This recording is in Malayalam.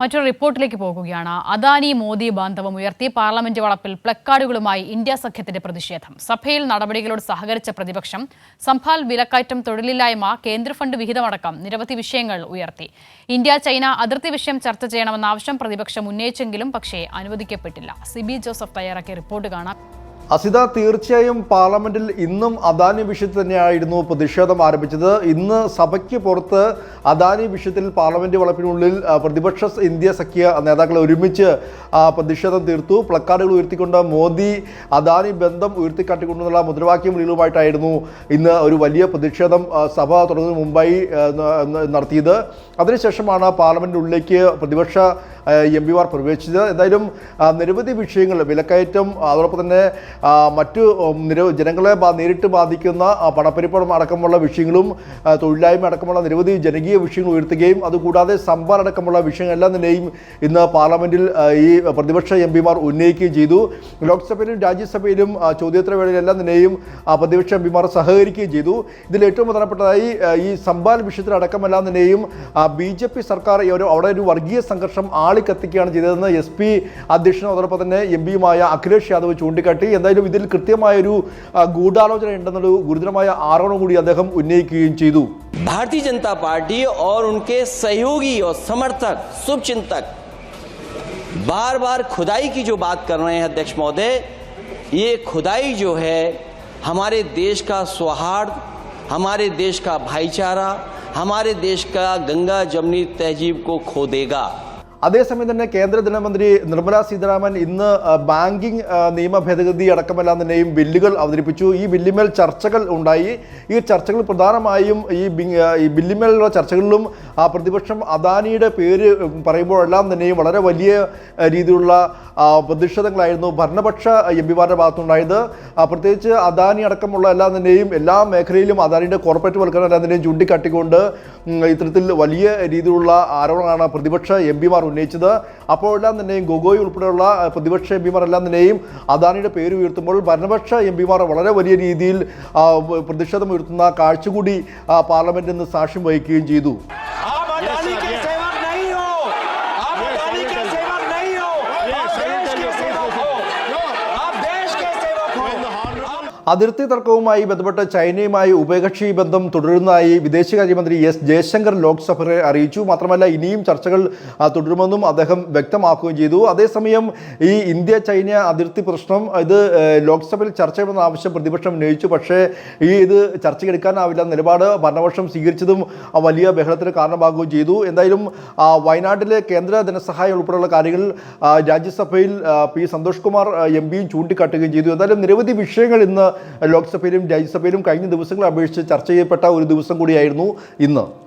മറ്റൊരു റിപ്പോർട്ടിലേക്ക് പോകുകയാണ്. അദാനി മോദി ബാന്ധവം ഉയർത്തി പാർലമെന്റ് വളപ്പിൽ പ്ലക്കാർഡുകളുമായി ഇന്ത്യ സഖ്യത്തിന്റെ പ്രതിഷേധം. സഭയിൽ നടപടികളോട് സഹകരിച്ച പ്രതിപക്ഷം സംഭാൽ വിലക്കയറ്റം തൊഴിലില്ലായ്മ കേന്ദ്ര ഫണ്ട് വിഹിതമടക്കം നിരവധി വിഷയങ്ങൾ ഉയർത്തി. ഇന്ത്യ ചൈന അതിർത്തി വിഷയം ചർച്ച ചെയ്യണമെന്ന ആവശ്യം പ്രതിപക്ഷം ഉന്നയിച്ചെങ്കിലും പക്ഷേ അനുവദിക്കപ്പെട്ടില്ല. സിബി ജോസഫ് തയ്യാറാക്കിയ റിപ്പോർട്ട് കാണാം. അസിത തീർച്ചയായും പാർലമെന്റിൽ ഇന്നും അദാനി വിഷയത്തിൽ തന്നെയായിരുന്നു പ്രതിഷേധം ആരംഭിച്ചത്. ഇന്ന് സഭയ്ക്ക് പുറത്ത് അദാനി വിഷയത്തിൽ പാർലമെന്റ് വളപ്പിനുള്ളിൽ പ്രതിപക്ഷ ഇന്ത്യ സഖ്യ നേതാക്കളെ ഒരുമിച്ച് പ്രതിഷേധം തീർത്തു. പ്ലക്കാർഡുകൾ ഉയർത്തിക്കൊണ്ട് മോദി അദാനി ബന്ധം ഉയർത്തിക്കാട്ടിക്കൊണ്ടുള്ള മുദ്രാവാക്യം വിളികളുമായിട്ടായിരുന്നു ഇന്ന് ഒരു വലിയ പ്രതിഷേധം സഭ തുടങ്ങുന്നതിന് മുമ്പായി നടത്തിയത്. അതിനുശേഷമാണ് പാർലമെന്റിനുള്ളിലേക്ക് പ്രതിപക്ഷ എം പിമാർ പ്രവേശിച്ചത്. എന്തായാലും നിരവധി വിഷയങ്ങൾ വിലക്കയറ്റം അതോടൊപ്പം തന്നെ മറ്റു ജനങ്ങളെ നേരിട്ട് ബാധിക്കുന്ന പണപ്പെരുപ്പം അടക്കമുള്ള വിഷയങ്ങളും തൊഴിലായ്മ അടക്കമുള്ള നിരവധി ജനകീയ വിഷയങ്ങൾ ഉയർത്തുകയും അതുകൂടാതെ സമ്പാർ അടക്കമുള്ള വിഷയങ്ങളെല്ലാം തന്നെയും ഇന്ന് പാർലമെന്റിൽ ഈ പ്രതിപക്ഷ എം പിമാർ ഉന്നയിക്കുകയും ചെയ്തു. ലോക്സഭയിലും രാജ്യസഭയിലും ചോദ്യോത്തര വേളയിലെല്ലാം തന്നെയും പ്രതിപക്ഷ എം പിമാർ സഹകരിക്കുകയും ചെയ്തു. ഇതിൽ ഏറ്റവും പ്രധാനപ്പെട്ടതായി ഈ സമ്പാൽ വിഷയത്തിലടക്കമെല്ലാം തന്നെയും ബി ജെ പി സർക്കാർ ഒരു അവിടെ ഒരു വർഗീയ സംഘർഷം ആളിക്കത്തിക്കുകയാണ് ചെയ്തതെന്ന് എസ് പി അധ്യക്ഷനും അതോടൊപ്പം തന്നെ എം പിയുമായ അഖിലേഷ് യാദവ് ചൂണ്ടിക്കാട്ടി എന്തായാലും ഇതിൽ കൃത്യമായൊരു ആ, ഗൂഢാലോചന ഉണ്ടെന്നൊരു ഗുരുതരമായ ആരോപണം കൂടി അദ്ദേഹം ഉന്നയിക്കുകയും ചെയ്തു भारतीय जनता पार्टी और उनके सहयोगी और समर्थक शुभचिंतक बार बार खुदाई की जो बात कर रहे हैं अध्यक्ष महोदय ये खुदाई जो है हमारे देश का सौहार्द हमारे देश का भाईचारा हमारे देश का गंगा जमनी तहजीब को खो देगा അതേസമയം തന്നെ കേന്ദ്ര ധനമന്ത്രി നിർമ്മല സീതാരാമൻ ഇന്ന് ബാങ്കിംഗ് നിയമ ഭേദഗതി അടക്കമെല്ലാം തന്നെയും ബില്ലുകൾ അവതരിപ്പിച്ചു. ഈ ബില്ലിന്മേൽ ചർച്ചകൾ ഉണ്ടായി. ഈ ചർച്ചകൾ പ്രധാനമായും ഈ ഈ ബില്ലിന്മേലുള്ള ചർച്ചകളിലും പ്രതിപക്ഷം അദാനിയുടെ പേര് പറയുമ്പോഴെല്ലാം തന്നെയും വളരെ വലിയ രീതിയിലുള്ള പ്രതിഷേധങ്ങളായിരുന്നു ഭരണപക്ഷ എം പിമാരുടെ ഭാഗത്തുണ്ടായത് പ്രത്യേകിച്ച് അദാനി അടക്കമുള്ള എല്ലാം തന്നെയും എല്ലാ മേഖലയിലും അദാനിയുടെ കോർപ്പറേറ്റ് വൽക്കരണം എല്ലാം തന്നെയും ചൂണ്ടിക്കാട്ടിക്കൊണ്ട് ഇത്തരത്തിൽ വലിയ രീതിയിലുള്ള ആരോപണങ്ങളാണ് പ്രതിപക്ഷ എം പിമാർ ഉന്നയിച്ചത്. അപ്പോഴെല്ലാം തന്നെയും ഗൊഗോയ് ഉൾപ്പെടെയുള്ള പ്രതിപക്ഷ എം പിമാർ എല്ലാം തന്നെയും അദാനിയുടെ പേര് ഉയർത്തുമ്പോൾ ഭരണപക്ഷ എം പിമാർ വളരെ വലിയ രീതിയിൽ പ്രതിഷേധം ഉയർത്തുന്ന കാഴ്ച കൂടി ആ, പാർലമെന്റിൽ നിന്ന് സാക്ഷ്യം വഹിക്കുകയും ചെയ്തു. അതിർത്തി തർക്കവുമായി ബന്ധപ്പെട്ട് ചൈനയുമായി ഉഭയകക്ഷി ബന്ധം തുടരുന്നതായി വിദേശകാര്യമന്ത്രി എസ് ജയശങ്കർ ലോക്സഭയെ അറിയിച്ചു. മാത്രമല്ല ഇനിയും ചർച്ചകൾ തുടരുമെന്നും അദ്ദേഹം വ്യക്തമാക്കുകയും ചെയ്തു. അതേസമയം ഈ ഇന്ത്യ ചൈന അതിർത്തി പ്രശ്നം ഇത് ലോക്സഭയിൽ ചർച്ച ചെയ്യണമെന്ന ആവശ്യം പ്രതിപക്ഷം ഉന്നയിച്ചു. പക്ഷേ ഈ ഇത് ചർച്ചയ്ക്കെടുക്കാനാവില്ല നിലപാട് ഭരണപക്ഷം സ്വീകരിച്ചതും വലിയ ബഹളത്തിന് കാരണമാകുകയും ചെയ്തു. എന്തായാലും വയനാട്ടിലെ കേന്ദ്ര ധനസഹായം ഉൾപ്പെടെയുള്ള കാര്യങ്ങൾ രാജ്യസഭയിൽ പി സന്തോഷ് കുമാർ എം പിയും ചൂണ്ടിക്കാട്ടുകയും ചെയ്തു. എന്തായാലും നിരവധി വിഷയങ്ങൾ ഇന്ന് ലോക്സഭയിലും രാജ്യസഭയിലും കഴിഞ്ഞ ദിവസങ്ങളെ അപേക്ഷിച്ച് ചർച്ച ചെയ്യപ്പെട്ട ഒരു ദിവസം കൂടിയായിരുന്നു ഇന്ന്.